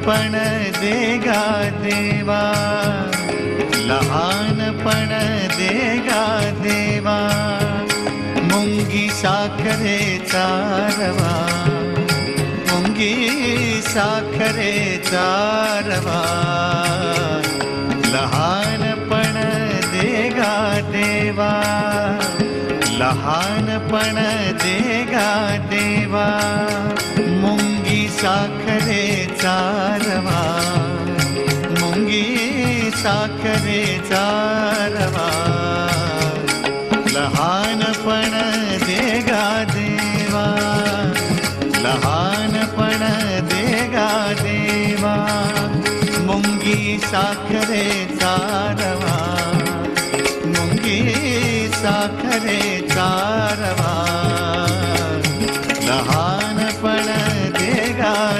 लहानपण देगा देवा. लहानपण देगा देवा. मुंगी साखरेचा रवा मुंगी साखरेचा रवा लहानपण देगा देवा. लहानपण देगा देवा. साखरे चारवा. मुंगी साखरे चारवा. लहानपण देगा देवा. लहानपण देगा देवा. मुंगी साखरे चारवा. मुंगी साखरे चारवा. लहान